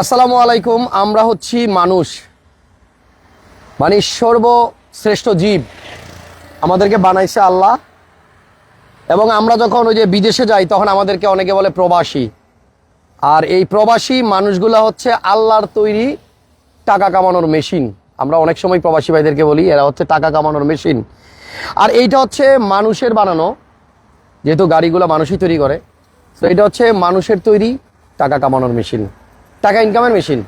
আসসালামু আলাইকুম, আমরা হচ্ছি মানুষ। মানে সর্বশ্রেষ্ঠ জীব। আমাদেরকে বানাইছে আল্লাহ। এবং আমরা যখন ওই যে বিদেশে যাই, তখন আমাদেরকে অনেকে বলে প্রবাসী। আর এই প্রবাসী মানুষগুলা হচ্ছে আল্লাহর তৈরি টাকা কামানোর মেশিন। আমরা অনেক সময় প্রবাসী ভাইদেরকে বলি, এরা হচ্ছে টাকা কামানোর মেশিন। আর এইটা হচ্ছে মানুষের বানানো, যেহেতু গাড়িগুলো মানুষই তৈরি করে। তো এটা হচ্ছে মানুষের তৈরি টাকা কামানোর মেশিন। টাকা ইনকামের মেশিন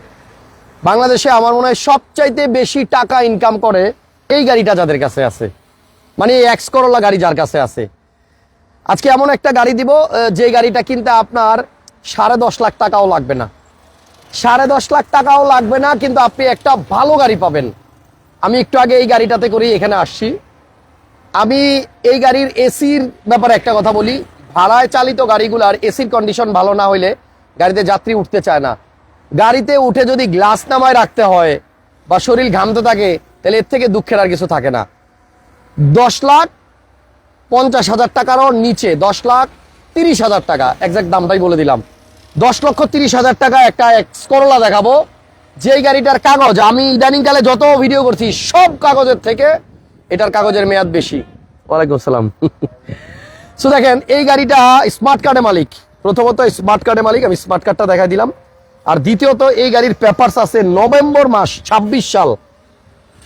বাংলাদেশে আমার মনে হয় সবচাইতে বেশি টাকা ইনকাম করে এই গাড়িটা যাদের কাছে আছে। মানে এই এক্স করোলা গাড়ি যার কাছে আছে। আজকে এমন একটা গাড়ি দিব যে গাড়িটা কিনতে আপনার সাড়ে দশ লাখ টাকাও লাগবে না। সাড়ে দশ লাখ টাকাও লাগবে না, কিন্তু আপনি একটা ভালো গাড়ি পাবেন। আমি একটু আগে এই গাড়িটাতে করেই এখানে আসছি। আমি এই গাড়ির এসির ব্যাপারে একটা কথা বলি। ভাড়ায় চালিত গাড়িগুলার এসির কন্ডিশন ভালো না হইলে গাড়িতে যাত্রী উঠতে চায় না। গাড়িতে উঠে যদি গ্লাস নামায় রাখতে হয় বা শরীর ঘামতে থাকে, তাহলে এর থেকে দুঃখের আর কিছু থাকে না। দশ লাখ পঞ্চাশ হাজার টাকারও নিচে, দশ লাখ তিরিশ হাজার টাকা একজাক্ট দামটাই বলে দিলাম। দশ লক্ষ তিরিশ হাজার টাকা একটা করোলা দেখাবো। যেই গাড়িটার কাগজ, আমি ইদানিংকালে যত ভিডিও করছি, সব কাগজের থেকে এটার কাগজের মেয়াদ বেশি। ওয়ালাইকুম আসসালাম। সো দেখেন, এই গাড়িটা স্মার্ট কার্ডে মালিক। প্রথমত স্মার্ট কার্ডে মালিক, আমি স্মার্ট কার্ডটা দেখা দিলাম। আর দ্বিতীয়ত এই গাড়ির পেপারস আছে নভেম্বর মাস ২৬ সাল।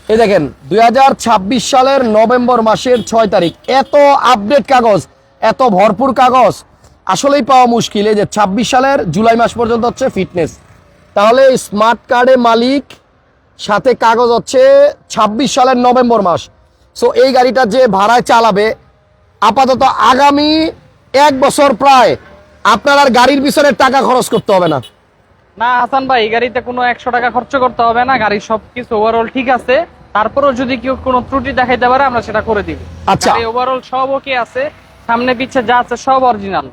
এই দেখেন, দুই হাজার ছাব্বিশ সালের নভেম্বর মাসের ছয় তারিখ। এত আপডেট কাগজ, এত ভরপুর কাগজ। আসলেই পাওয়া মুশকিল এই যে ২৬ সালের জুলাই মাস পর্যন্ত হচ্ছে ফিটনেস তাহলে স্মার্ট কার্ডে মালিক, সাথে কাগজ হচ্ছে ২৬ সালের নভেম্বর মাস। সো এই গাড়িটা যে ভাড়ায় চালাবে, আপাতত আগামী এক বছর প্রায় আপনার আর গাড়ির পিছনে টাকা খরচ করতে হবে না। না হাসান ভাই গাড়িতে কোনো একশো টাকা খরচ করতে হবে না গাড়ির সবকিছু ওভারঅল ঠিক আছে। তারপরেও যদি কেউ কোনো ত্রুটি দেখাইতে পারে আমরা সেটা করে দিব। আচ্ছা। ওভারঅল সব ওকে আছে সামনে পিছে যা আছে সব অরিজিনাল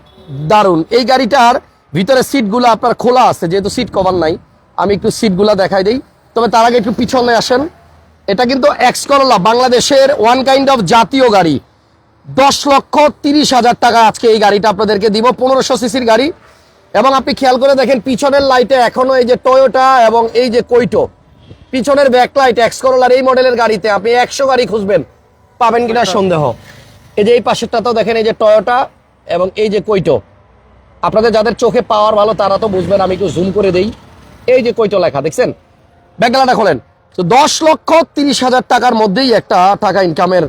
দারুণ এই গাড়িটার ভিতরে সিট সিটগুলো আপনার খোলা আছে যেহেতু সিট কভার নাই আমি একটু সিট সিটগুলো দেখাই দিই। তবে তার আগে একটু পিছনে আসেন। এটা কিন্তু এক্স করলা বাংলাদেশের ওয়ান কাইন্ড অফ জাতীয় গাড়ি। দশ লক্ষ তিরিশ হাজার টাকা আজকে এই গাড়িটা আপনাদেরকে দিব পনেরোশো সিসির গাড়ি। এবং আপনি খেয়াল করে দেখেন পিছনের লাইটে এখনও এই যে টয়োটা এবং এই যে কৈটো পিছনের ব্যাক লাইট এক্স করলার এই মডেলের গাড়িতে আপনি একশো গাড়ি খুঁজবেন পাবেন কিনা সন্দেহ। এই যে এই পাশেরটাতেও দেখেন এই যে টয়োটা এবং এই যে কৈটো আপনাদের যাদের চোখে পাওয়ার ভালো তারা তো বুঝবেন আমি একটু জুম করে দেই। এই যে কৈটো লেখা দেখছেন? ব্যাগলাটা খোলেন। তো দশ লক্ষ তিরিশ হাজার টাকার মধ্যেই একটা টাকা ইনকামের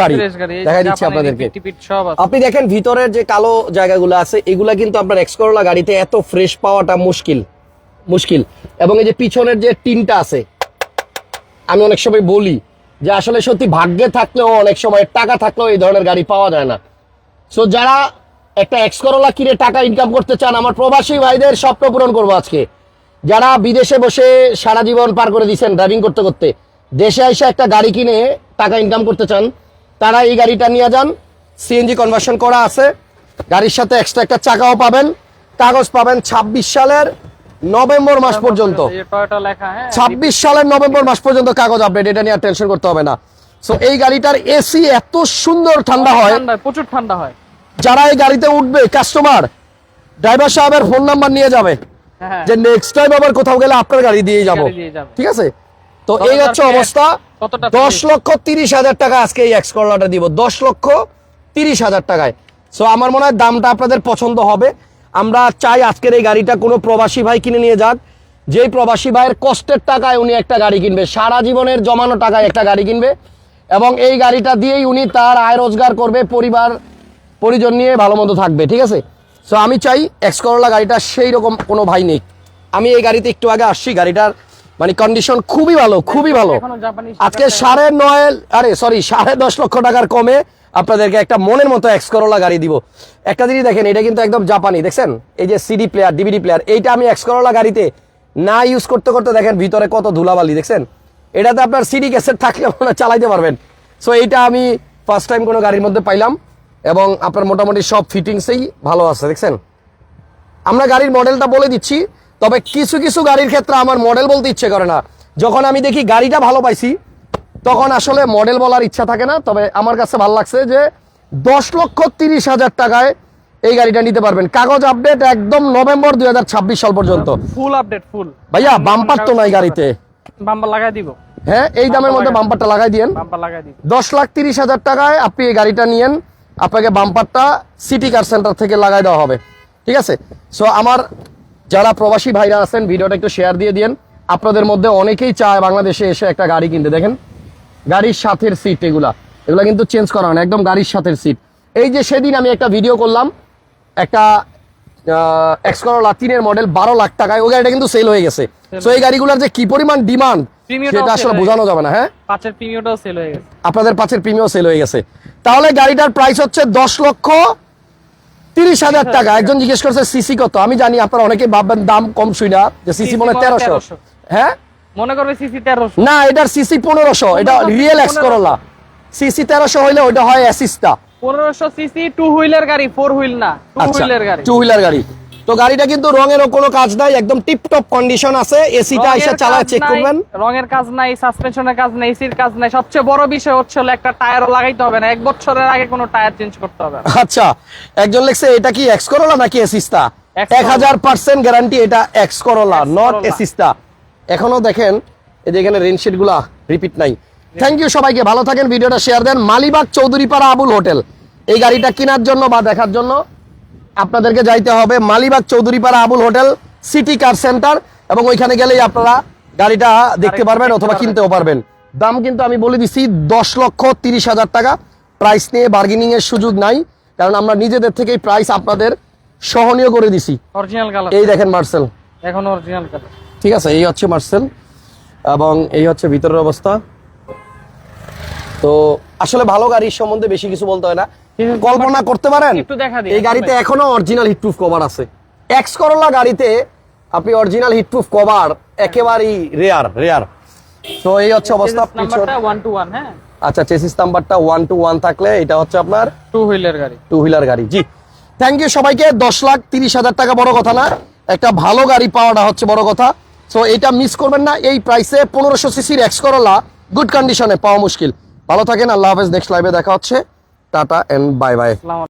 গাড়ি। দিচ্ছি আপনাদেরকে। আপনি দেখেন ভিতরের যে কালো জায়গাগুলো আছে এগুলা কিন্তু আপনার এক্সকরোলা গাড়িতে এত ফ্রেশ পাওয়াটা মুশকিল মুশকিল। এবং এই যে পিছনের যে টিনটা আছে আমি অনেক সময় বলি যে আসলে সত্যি ভাগ্যে থাকলেও অনেক সময় টাকা থাকলেও এই ধরনের গাড়ি পাওয়া যায় না। সো যারা একটা এক্সকরোলা কিনে টাকা ইনকাম করতে চান আমার প্রবাসী ভাইদের স্বপ্ন পূরণ করব আজকে। যারা বিদেশে বসে সারা জীবন পার করে দিচ্ছেন ড্রাইভিং করতে করতে দেশে এসে একটা গাড়ি কিনে টাকা ইনকাম করতে চান তারা এই গাড়িটা নিয়ে যান। সিএনজি কনভার্সন করা আছে। গাড়ির সাথে এক্সট্রা একটা চাকাও পাবেন। কাগজ পাবেন ২৬ সালের নভেম্বর মাস পর্যন্ত। এই যে টয়োটা লেখা হ্যাঁ। ছাব্বিশ সালের নভেম্বর মাস পর্যন্ত কাগজ আপডেট এটা নিয়ে টেনশন করতে হবে না। সো এই গাড়িটার এসি এত সুন্দর ঠান্ডা হয়। প্রচুর ঠান্ডা হয়। যারা এই গাড়িতে উঠবে কাস্টমার ড্রাইভার সাহেবের ফোন নাম্বার নিয়ে যাবে। হ্যাঁ। যে নেক্সট টাইম আবার কোথাও গেলে আপনার গাড়ি দিয়ে যাবে। ঠিক আছে? তো এই হচ্ছে অবস্থা। দশ লক্ষ তিরিশ হাজার টাকা আজকে এই এক্স দিব। দশ লক্ষ তিরিশ হাজার টাকায়। সো আমার মনে হয় দামটা আপনাদের পছন্দ হবে। আমরা চাই আজকের এই গাড়িটা কোনো প্রবাসী ভাই কিনে নিয়ে যাক। যেই প্রবাসী ভাইয়ের কষ্টের টাকায় উনি একটা গাড়ি কিনবে। সারা জীবনের জমানো টাকায় একটা গাড়ি কিনবে। এবং এই গাড়িটা দিয়েই উনি তার আয় রোজগার করবে, পরিবার, পরিজন নিয়ে ভালো মতো থাকবে, ঠিক আছে? সো আমি চাই এক্স করলা গাড়িটা সেই রকম কোনো ভাই নেই। আমি এই গাড়িতে একটু আগে আসছি। গাড়িটার মানে কন্ডিশন খুবই ভালো খুবই ভালো। আজকে সাড়ে নয় আরে সরি সাড়ে দশ লক্ষ টাকার কমে আপনাদেরকে একটা মনের মতো এক্স করোলা গাড়ি দিব। একটা জিনিস দেখেন এটা কিন্তু একদম জাপানি দেখছেন? এই যে সিডি প্লেয়ার ডিভিডি প্লেয়ার এইটা আমি এক্স করোলা গাড়িতে না ইউজ করতে করতে দেখেন ভিতরে কত ধুলাবালি দেখছেন? এটাতে আপনার সিডি ক্যাসেট থাকলে আপনারা চালাইতে পারবেন। সো এইটা আমি ফার্স্ট টাইম কোনো গাড়ির মধ্যে পাইলাম এবং আপনার মোটামুটি সব ফিটিংসেই ভালো আছে দেখছেন? আমরা গাড়ির মডেলটা বলে দিচ্ছি। তবে কিছু কিছু গাড়ির ক্ষেত্রে আমার মডেল বলতে ইচ্ছে করে না। যখন আমি দেখি গাড়িটা ভালো পাইছি তখন আসলে মডেল বলার ইচ্ছা থাকে না তবে আমার কাছে ভালো লাগছে যে দশ লক্ষ তিরিশ হাজার টাকায় এই গাড়িটা নিতে পারবেন। কাগজ আপডেট একদম নভেম্বর দুই সাল পর্যন্ত। ফুল আপডেট ফুল ভাইয়া বাম্পার তো নাই গাড়িতে। বাম্পার লাগাই দিব। হ্যাঁ এই দামের মধ্যে বাম্পারটা লাগাই দিয়েন। বাম্পার লাগাই দিব। দশ লাখ তিরিশ হাজার টাকায় আপনি এই গাড়িটা নিয়েন আপনাকে বাম্পারটা সিটি কার সেন্টার থেকে লাগাই দেওয়া হবে। ঠিক আছে? সো আমার যারা প্রবাসী ভাইরা আছেন ভিডিওটা একটু শেয়ার দিয়ে দিন আপনাদের মধ্যে অনেকেই চায় বাংলাদেশে এসে একটা গাড়ি কিনতে। দেখেন গাড়ির সাথের সিট এগুলা। এগুলা কিন্তু চেঞ্জ করা হয় একদম গাড়ির সাথের সিট এই যে সেদিন আমি একটা ভিডিও করলাম একটা এক্সকরোলা তিনের মডেল বারো লাখ টাকায়। ওই গাড়িটা কিন্তু সেল হয়ে গেছে। সো এই গাড়িগুলোর যে কি পরিমাণ ডিমান্ড সেটা আসলে বোঝানো যাবে না হ্যাঁ? পাঁচের প্রিমিয়টাও সেল হয়ে গেছে। আপনাদের পাঁচের প্রিমিয়াম সেল হয়ে গেছে। তাহলে গাড়িটার প্রাইস হচ্ছে দশ লক্ষ তিরিশ হাজার টাকা। একজন জিজ্ঞেস করছে সিসি কত? আমি জানি আপনার অনেকে ভাববেন দাম কম শুই না যে সিসি মনে হয় তেরোশো। হ্যাঁ? মনে করবে সিসি তেরোশো। না এটার সিসি পনেরোশো এটা রিয়েল এক্স করোলা। সিসি তেরোশো হইলে ওইটা হয় অ্যাসিস্টা পনেরোশো সিসি টু হুইলার গাড়ি ফোর হুইল না টু হুইলার গাড়ি। টু হুইলার গাড়ি। তো গাড়িটা কিন্তু রঙেরও কোনো কাজ নাই একদম টিপটপ কন্ডিশন আছে এসিটা এসে চালায় চেক করবেন। রঙের কাজ নাই সাসপেনশনের কাজ নাই এসির কাজ নাই সবচেয়ে বড় বিষয় হচ্ছে হলো একটা টায়ারও লাগাইতে হবে না এক বছরের আগে কোনো টায়ার চেঞ্জ করতে হবে আচ্ছা একজন লিখছে এটা কি এক্স করোলা নাকি এসিস্তা এক হাজার পার্সেন্ট গ্যারান্টি এটা এক্স করোলা নট এসিস্তা এখনও দেখেন এই যে এখানে রেনশিটগুলা রিপিট নাই। থ্যাংক ইউ সবাইকে ভালো থাকেন ভিডিওটা শেয়ার দেন। মালিবাগ চৌধুরীপাড়া আবুল হোটেল। এই গাড়িটা কেনার জন্য বা দেখার জন্য আপনাদেরকে যাইতে হবে Malibagh Chowdhurypara Abul hotel city car centre এবং ওইখানে গেলেই আপনারা গাড়িটা দেখতে পারবেন অথবা কিনতেও পারবেন। দাম কিন্তু আমি বলে দিছি দশ লক্ষ তিরিশ হাজার টাকা। প্রাইস নিয়ে বার্গেনিং এর সুযোগ নাই কারণ আমরা নিজেদের থেকেই প্রাইস আপনাদের সহনীয় করে দিছি। অরিজিনাল কালার এই দেখেন মার্সেল এখন অরিজিনাল কালার ঠিক আছে এই হচ্ছে মার্সেল এবং এই হচ্ছে ভিতরের অবস্থা। তো আসলে ভালো গাড়ির সম্বন্ধে বেশি কিছু বলতে হয় না। কল্পনা করতে পারেন? এই গাড়িতে এখনও অরিজিনাল হিটপ্রুফ কভার আছে। এক্স করোলা গাড়িতে আপনি অরিজিনাল হিটপ্রুফ কভার একেবারেই রেয়ার রেয়ার তো এই হচ্ছে অবস্থা পিছন হ্যাঁ? আচ্ছা চেসিস নাম্বারটা ওয়ান টু ওয়ান থাকলে এটা হচ্ছে আপনার টু হুইলের গাড়ি। টু হুইলার গাড়ি জি। থ্যাংক ইউ সবাইকে দশ লাখ তিরিশ হাজার টাকা বড় কথা না একটা ভালো গাড়ি পাওয়াটা হচ্ছে বড় কথা। সো এটা মিস করবেন না এই প্রাইসে পনেরোশো সিসির এক্স করোলা গুড কন্ডিশনে পাওয়া মুশকিল। ভালো থাকেন আল্লাহ হাফেজ নেক্সট লাইভে দেখা হচ্ছে। Tata and bye bye